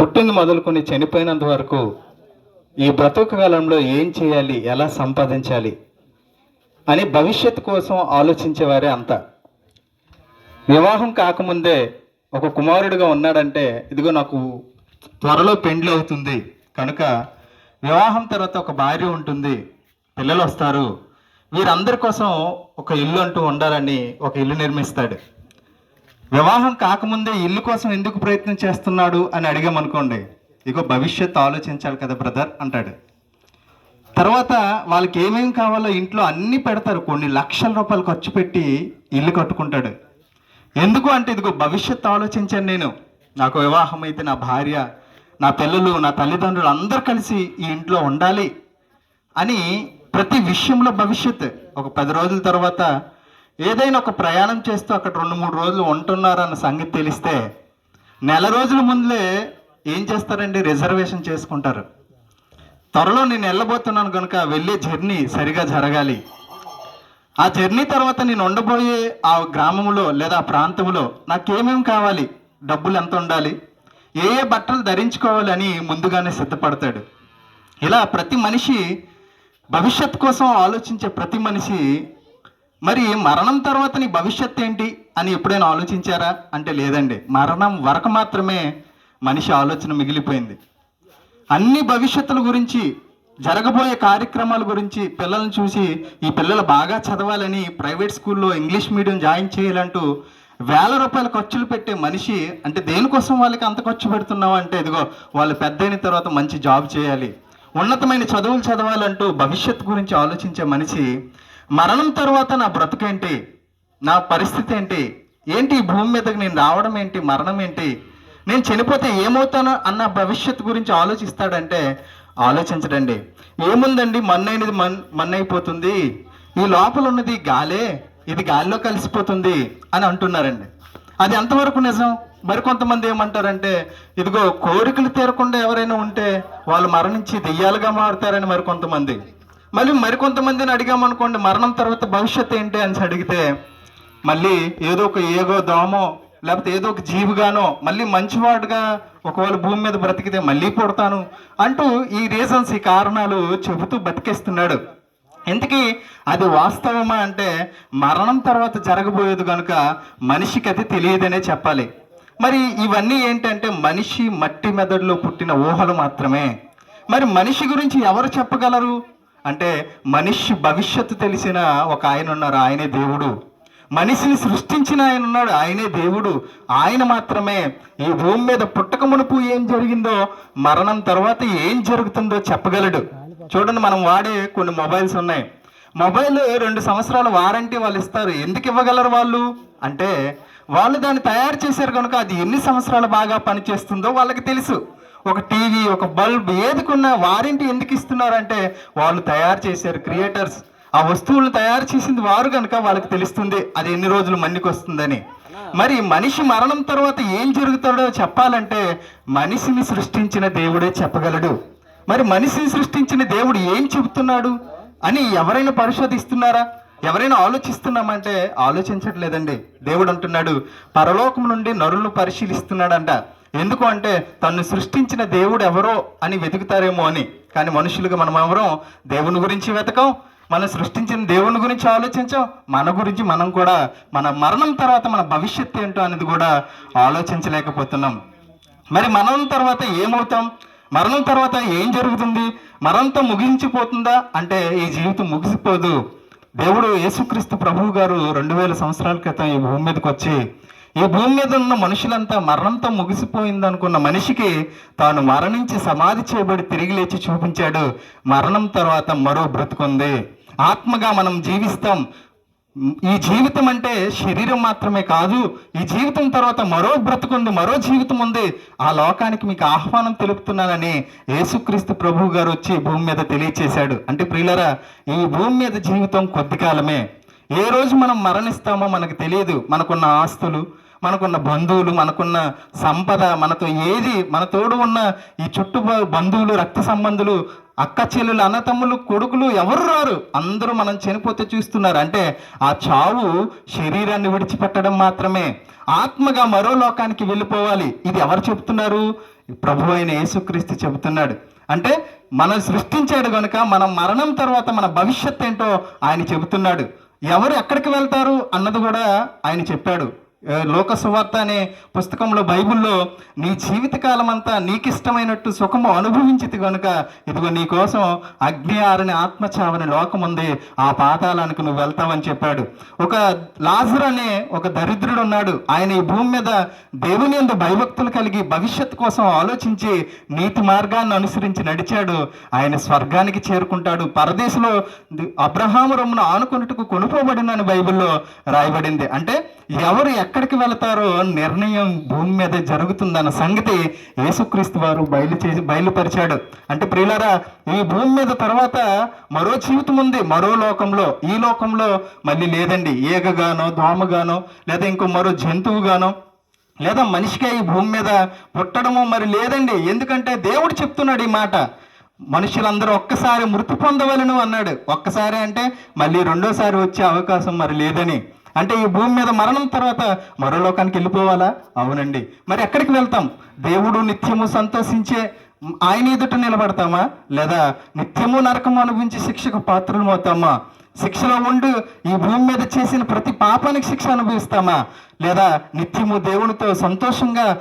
పుట్టింది మొదలుకొని చనిపోయినంత వరకు ఈ బ్రతుకు కాలంలో ఏం చేయాలి? ఎలా సంపాదించాలి? అని భవిష్యత్తు కోసం ఆలోచించేవారే అంతా. వివాహం కాకముందే ఒక కుమారుడిగా ఉన్నాడంటే ఇదిగో నాకు త్వరలో పెండ్లి అవుతుంది. కనుక వివాహం తర్వాత ఒక భార్య ఉంటుంది. పిల్లలు వస్తారు వీరందరి కోసం ఒక ఇల్లు అంటూ ఉండాలని ఒక ఇల్లు నిర్మిస్తాడు. వివాహం కాకముందే ఇల్లు కోసం ఎందుకు ప్రయత్నం చేస్తున్నాడు అని అడిగామనుకోండి ఇగో భవిష్యత్తు ఆలోచించాలి కదా బ్రదర్ అంటాడు. తర్వాత వాళ్ళకి ఏమేమి కావాలో ఇంట్లో అన్నీ పెడతారు కొన్ని లక్షల రూపాయలు ఖర్చు పెట్టి ఇల్లు కట్టుకుంటాడు. ఎందుకు అంటే ఇదిగో భవిష్యత్తు ఆలోచించాను నేను. నాకు వివాహం అయితే నా భార్య నా పిల్లలు నా తల్లిదండ్రులు అందరూ కలిసి ఈ ఇంట్లో ఉండాలి అని ప్రతి విషయంలో భవిష్యత్ ఒక పది రోజుల తర్వాత ఏదైనా ఒక ప్రయాణం చేస్తూ అక్కడ రెండు మూడు రోజులు ఉంటున్నారన్న సంగతి తెలిస్తే నెల రోజుల ముందులే ఏం చేస్తారండి? రిజర్వేషన్ చేసుకుంటారు. త్వరలో నేను వెళ్ళబోతున్నాను కనుక వెళ్ళే జర్నీ సరిగా జరగాలి. ఆ జర్నీ తర్వాత నేను ఉండబోయే ఆ గ్రామంలో లేదా ఆ ప్రాంతంలో నాకేమేమి కావాలి? డబ్బులు ఎంత ఉండాలి? ఏ ఏ బట్టలు ధరించుకోవాలని ముందుగానే సిద్ధపడతాడు. ఇలా ప్రతి మనిషి భవిష్యత్ కోసం ఆలోచించే ప్రతి మనిషి మరి మరణం తర్వాత నీ భవిష్యత్ ఏంటి అని ఎప్పుడైనా ఆలోచించారా? అంటే లేదండి. మరణం వరకు మాత్రమే మనిషి ఆలోచన మిగిలిపోయింది. అన్ని భవిష్యత్తుల గురించి జరగబోయే కార్యక్రమాల గురించి పిల్లల్ని చూసి ఈ పిల్లలు బాగా చదవాలని ప్రైవేట్ స్కూల్లో ఇంగ్లీష్ మీడియం జాయిన్ చేయాలంటూ వేల రూపాయల ఖర్చులు పెట్టే మనిషి అంటే దేనికోసం వాళ్ళకి అంత ఖర్చు పెడుతున్నావు అంటే ఇదిగో వాళ్ళు పెద్దయిన తర్వాత మంచి జాబ్ చేయాలి. ఉన్నతమైన చదువులు చదవాలంటూ భవిష్యత్తు గురించి ఆలోచించే మనిషి మరణం తర్వాత నా బ్రతుకేంటి? నా పరిస్థితి ఏంటి ఏంటి ఈ భూమి మీదకి నేను రావడం ఏంటి? మరణం ఏంటి? నేను చనిపోతే ఏమవుతానో అన్న భవిష్యత్తు గురించి ఆలోచిస్తాడంటే ఆలోచించడండి. ఏముందండి? మన్నైనది మన్ మన్నైపోతుంది. ఈ లోపల ఉన్నది గాలే ఇది గాలిలో కలిసిపోతుంది అని అంటున్నారండి. అది ఎంతవరకు నిజం? మరికొంతమంది ఏమంటారంటే ఇదిగో కోరికలు తీరకుండా ఎవరైనా ఉంటే వాళ్ళు మరణించి దెయ్యాలుగా మారుతారని మరికొంతమంది మళ్ళీ మరికొంతమందిని అడిగామనుకోండి మరణం తర్వాత భవిష్యత్తు ఏంటి అని అడిగితే మళ్ళీ ఏదో ఒక ఏగో దోమో లేకపోతే ఏదో ఒక జీవిగానో మళ్ళీ మంచివాడుగా ఒకవేళ భూమి మీద బ్రతికితే మళ్ళీ పుడతాను అంటూ ఈ రీజన్స్ ఈ కారణాలు చెబుతూ బతికేస్తున్నాడు. ఇంతకీ అది వాస్తవమా అంటే మరణం తర్వాత జరగబోయేది కనుక మనిషికి అది తెలియదనే చెప్పాలి. మరి ఇవన్నీ ఏంటంటే మనిషి మట్టి మెదడులో పుట్టిన ఊహలు మాత్రమే. మరి మనిషి గురించి ఎవరు చెప్పగలరు? అంటే మనిషి భవిష్యత్తు తెలిసిన ఒక ఆయన ఉన్నారు ఆయనే దేవుడు. మనిషిని సృష్టించిన ఆయన ఉన్నాడు ఆయనే దేవుడు. ఆయన మాత్రమే ఈ భూమి మీద పుట్టక మునుపు ఏం జరిగిందో మరణం తర్వాత ఏం జరుగుతుందో చెప్పగలడు. చూడండి మనం వాడే కొన్ని మొబైల్స్ ఉన్నాయి. మొబైల్ రెండు సంవత్సరాల వారంటీ వాళ్ళు ఇస్తారు. ఎందుకు ఇవ్వగలరు వాళ్ళు? అంటే వాళ్ళు దాన్ని తయారు చేశారు కనుక అది ఎన్ని సంవత్సరాలు బాగా పనిచేస్తుందో వాళ్ళకి తెలుసు. ఒక టీవీ ఒక బల్బ్ ఏదికున్నా వారింటి వారంటీ ఎందుకు ఇస్తున్నారంటే వాళ్ళు తయారు చేశారు క్రియేటర్స్. ఆ వస్తువులను తయారు చేసింది వారు కనుక వాళ్ళకి తెలుస్తుంది అది ఎన్ని రోజులు మన్నికి వస్తుందని మరి మనిషి మరణం తర్వాత ఏం జరుగుతాడో చెప్పాలంటే మనిషిని సృష్టించిన దేవుడే చెప్పగలడు. మరి మనిషిని సృష్టించిన దేవుడు ఏం చెబుతున్నాడు? అని ఎవరైనా పరిశోధిస్తున్నారా? ఎవరైనా ఆలోచిస్తున్నామంటే ఆలోచించట్లేదండి. దేవుడు అంటున్నాడు పరలోకం నుండి నరులను పరిశీలిస్తున్నాడంట. ఎందుకు అంటే తను సృష్టించిన దేవుడు ఎవరో అని వెతుకుతారేమో అని. కానీ మనుషులుగా మనం ఎవరో దేవుని గురించి వెతకం మనం సృష్టించిన దేవుని గురించి ఆలోచించాం మన గురించి మనం కూడా మన మరణం తర్వాత మన భవిష్యత్తు ఏంటో అనేది కూడా ఆలోచించలేకపోతున్నాం. మరి మరణం తర్వాత ఏమవుతాం? మరణం తర్వాత ఏం జరుగుతుంది? మరణంతో ముగించిపోతుందా? అంటే ఈ జీవితం ముగిసిపోదు. దేవుడు యేసుక్రీస్తు ప్రభువు గారు రెండు వేల సంవత్సరాల క్రితం ఈ భూమి మీదకి వచ్చి ఈ భూమి మీద ఉన్న మనుషులంతా మరణంతో ముగిసిపోయింది అనుకున్న మనిషికి తాను మరణించి సమాధి చేయబడి తిరిగి లేచి చూపించాడు. మరణం తర్వాత మరో బ్రతుకుంది. ఆత్మగా మనం జీవిస్తాం. ఈ జీవితం అంటే శరీరం మాత్రమే కాదు ఈ జీవితం తర్వాత మరో బ్రతుకుంది మరో జీవితం ఉంది. ఆ లోకానికి మీకు ఆహ్వానం తెలుపుతున్నానని యేసుక్రీస్తు ప్రభు గారు వచ్చి భూమి మీద తెలియచేశాడు. అంటే ప్రియులరా ఈ భూమి మీద జీవితం కొద్ది కాలమే. ఏ రోజు మనం మరణిస్తామో మనకు తెలియదు. మనకున్న ఆస్తులు మనకున్న బంధువులు మనకున్న సంపద మనతో ఏది మన తోడు ఉన్న ఈ చుట్టూ బంధువులు రక్త సంబంధులు అక్క చెల్లెలు అన్నతమ్ములు కొడుకులు ఎవరు రారు? అందరూ మనం చనిపోతే చూస్తున్నారు. అంటే ఆ చావు శరీరాన్ని విడిచిపెట్టడం మాత్రమే. ఆత్మగా మరో లోకానికి వెళ్ళిపోవాలి. ఇది ఎవరు చెబుతున్నారు ప్రభు అయిన యేసుక్రీస్తు చెబుతున్నాడు. అంటే మనం సృష్టించాడు కనుక మన మరణం తర్వాత మన భవిష్యత్ ఏంటో ఆయన చెబుతున్నాడు. ఎవరు ఎక్కడికి వెళ్తారు అన్నది కూడా ఆయన చెప్పాడు. లోక సువార్త అనే పుస్తకంలో బైబిల్లో నీ జీవితకాలం అంతా నీకిష్టమైనట్టు సుఖము అనుభవించింది కనుక ఇదిగో నీ కోసం అగ్ని ఆరని ఆత్మచావని లోకం ఉంది ఆ పాతాళానికి నువ్వు వెళ్తావని చెప్పాడు. ఒక లాజర్ అనే ఒక దరిద్రుడు ఉన్నాడు. ఆయన ఈ భూమి మీద దేవుని ఎందు భయభక్తులు కలిగి భవిష్యత్ కోసం ఆలోచించి నీతి మార్గాన్ని అనుసరించి నడిచాడు. ఆయన స్వర్గానికి చేరుకుంటాడు. పరదేశంలో అబ్రహాము రమ్మును ఆనుకున్నట్టుకు కొనుకోబడినని బైబిల్లో రాయబడింది. అంటే ఎవరు ఎక్కడికి వెళతారో నిర్ణయం భూమి మీద జరుగుతుందన్న సంగతి యేసుక్రీస్తు వారు బయలు చేసి బయలుపరిచాడు. అంటే ప్రియులారా ఈ భూమి మీద తర్వాత మరో జీవితం ఉంది. మరో లోకంలో ఈ లోకంలో మళ్ళీ లేదండి. ఏగగానో దోమగానో లేదా ఇంకో మరో జంతువుగానో లేదా మనిషిగా ఈ భూమి మీద పుట్టడము మరి లేదండి. ఎందుకంటే దేవుడు చెప్తున్నాడు ఈ మాట. మనుషులందరూ ఒక్కసారి మృతి పొందవలను అన్నాడు. ఒక్కసారి అంటే మళ్ళీ రెండోసారి వచ్చే అవకాశం మరి లేదని. అంటే ఈ భూమి మీద మరణం తర్వాత మరో లోకానికి వెళ్ళిపోవాలా? అవునండి. మరి ఎక్కడికి వెళ్తాం? దేవుడు నిత్యము సంతోషించే ఆయన ఎదుట నిలబడతామా? లేదా నిత్యము నరకము అనుభవించి శిక్షకు పాత్రలు అవుతామా? శిక్షలో ఉండు ఈ భూమి మీద చేసిన ప్రతి పాపానికి శిక్ష అనుభవిస్తామా? లేదా నిత్యము దేవునితో సంతోషంగా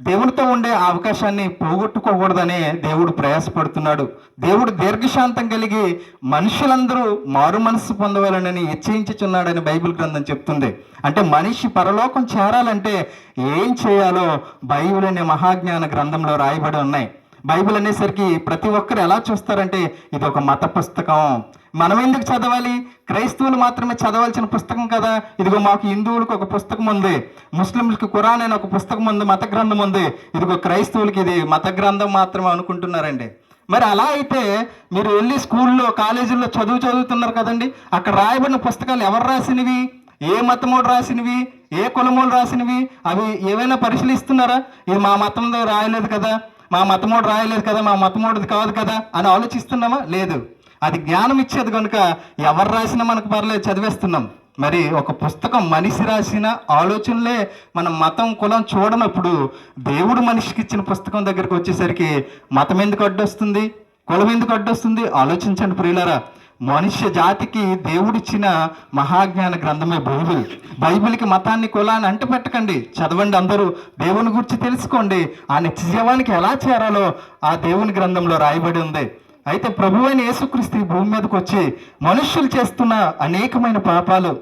దేవునితో ఉండే అవకాశాన్ని పోగొట్టుకోకూడదనే దేవుడు ప్రయాసపడుతున్నాడు. దేవుడు దీర్ఘశాంతం కలిగి మనుషులందరూ మారు మనస్సు పొందవాలని హెచ్చరించుచున్నాడని బైబిల్ గ్రంథం చెప్తుంది. అంటే మనిషి పరలోకం చేరాలంటే ఏం చేయాలో బైబిల్ అనే మహాజ్ఞాన గ్రంథంలో రాయబడి ఉన్నాయి. బైబిల్ అనేసరికి ప్రతి ఒక్కరు ఎలా చూస్తారంటే ఇది ఒక మత పుస్తకం. మనం ఎందుకు చదవాలి? క్రైస్తవులు మాత్రమే చదవాల్సిన పుస్తకం కదా. ఇదిగో మాకు హిందువులకు ఒక పుస్తకం ఉంది. ముస్లింలకు ఖురాన్ అనే ఒక పుస్తకం ఉంది మత గ్రంథం ఉంది. ఇదిగో క్రైస్తవులకి ఇది మత గ్రంథం మాత్రమే అనుకుంటున్నారండి. మరి అలా అయితే మీరు వెళ్ళి స్కూల్లో కాలేజీల్లో చదువు చదువుతున్నారు కదండి. అక్కడ రాయబడిన పుస్తకాలు ఎవరు రాసినవి? ఏ మతమోడు రాసినవి? ఏ కులమోడు రాసినవి? అవి ఏవైనా పరిశీలిస్తున్నారా? ఇది మా మతంలో రాయలేదు కదా. మా మతమోడు రాయలేదు కదా మా మతమోడిది కాదు కదా అని ఆలోచిస్తున్నామా లేదు. అది జ్ఞానం ఇచ్చేది కనుక ఎవరు రాసినా మనకు పర్లేదు చదివేస్తున్నాం. మరి ఒక పుస్తకం మనిషి రాసిన ఆలోచనలే మన మతం కులం చూడనప్పుడు దేవుడు మనిషికి ఇచ్చిన పుస్తకం దగ్గరికి వచ్చేసరికి మతం ఎందుకు అడ్డొస్తుంది? కులం ఎందుకు అడ్డొస్తుంది? ఆలోచించండి ప్రియులరా. మనుష్య జాతికి దేవుడిచ్చిన మహాజ్ఞాన గ్రంథమే బైబిల్. బైబిల్కి మతాన్ని కులాన్ని అంటపెట్టకండి. చదవండి అందరూ. దేవుని గురించి తెలుసుకోండి. ఆ నిత్య జీవానికి ఎలా చేరాలో ఆ దేవుని గ్రంథంలో రాయబడి ఉంది. అయితే ప్రభు అయిన యేసుక్రీస్తు భూమి మీదకి వచ్చి మనుష్యులు చేస్తున్న అనేకమైన పాపాలు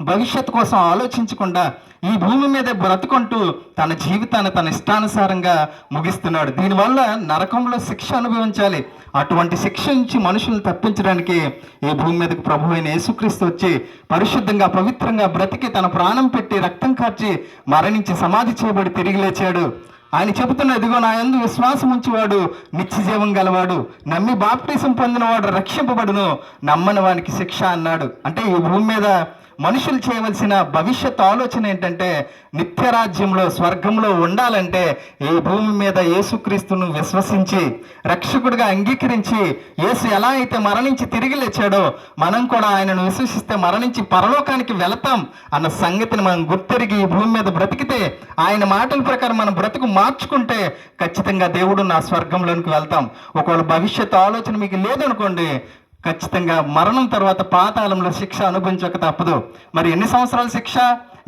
భవిష్యత్తు కోసం ఆలోచించకుండా ఈ భూమి మీద బ్రతుకుంటూ తన జీవితాన్ని తన ఇష్టానుసారంగా ముగిస్తున్నాడు. దీనివల్ల నరకంలో శిక్ష అనుభవించాలి. అటువంటి శిక్ష నుంచి మనుషులను తప్పించడానికి ఈ భూమి మీదకు ప్రభు అయిన యేసుక్రీస్తు వచ్చి పరిశుద్ధంగా పవిత్రంగా బ్రతికి తన ప్రాణం పెట్టి రక్తం కార్చి మరణించి సమాధి చేయబడి తిరిగి లేచాడు. ఆయన చెబుతున్న ఇదిగో నా ఎందు విశ్వాసం ఉంచేవాడు నిత్యజీవం గలవాడు నమ్మి బాప్టిజం పొందినవాడు రక్షింపబడును నమ్మని వానికి శిక్ష అన్నాడు. అంటే ఈ భూమి మీద మనుషులు చేయవలసిన భవిష్యత్ ఆలోచన ఏంటంటే నిత్యరాజ్యంలో స్వర్గంలో ఉండాలంటే ఈ భూమి మీద యేసుక్రీస్తును విశ్వసించి రక్షకుడిగా అంగీకరించి యేసు ఎలా అయితే మరణించి తిరిగి లేచాడో మనం కూడా ఆయనను విశ్వసిస్తే మరణించి పరలోకానికి వెళతాం అన్న సంగతిని మనం గుర్తెరిగి ఈ భూమి మీద బ్రతికితే ఆయన మాటల ప్రకారం మనం బ్రతుకు మార్చుకుంటే ఖచ్చితంగా దేవుడు నా స్వర్గంలోనికి వెళ్తాం. ఒకవేళ భవిష్యత్ ఆలోచన మీకు లేదనుకోండి ఖచ్చితంగా మరణం తర్వాత పాతాళంలో శిక్ష అనుభవించక తప్పదు. మరి ఎన్ని సంవత్సరాల శిక్ష?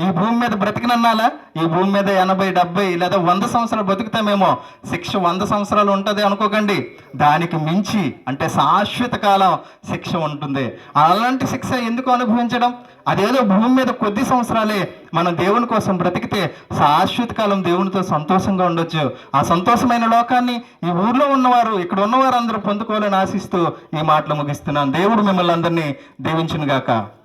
ఈ భూమి మీద బ్రతికినన్నాలా? ఈ భూమి మీద ఎనభై డెబ్బై లేదా వంద సంవత్సరాలు బతుకుతామేమో శిక్ష వంద సంవత్సరాలు ఉంటుంది అనుకోకండి. దానికి మించి అంటే శాశ్వత కాలం శిక్ష ఉంటుంది. అలాంటి శిక్ష ఎందుకు అనుభవించడం? అదేదో భూమి మీద కొద్ది సంవత్సరాలే మనం దేవుని కోసం బ్రతికితే శాశ్వత కాలం దేవునితో సంతోషంగా ఉండొచ్చు. ఆ సంతోషమైన లోకాన్ని ఈ ఊర్లో ఉన్నవారు ఇక్కడ ఉన్నవారు అందరూ పొందుకోవాలని ఆశిస్తూ ఈ మాటలు ముగిస్తున్నాను. దేవుడు మిమ్మల్ని అందరినీ దీవించునుగాక. గాక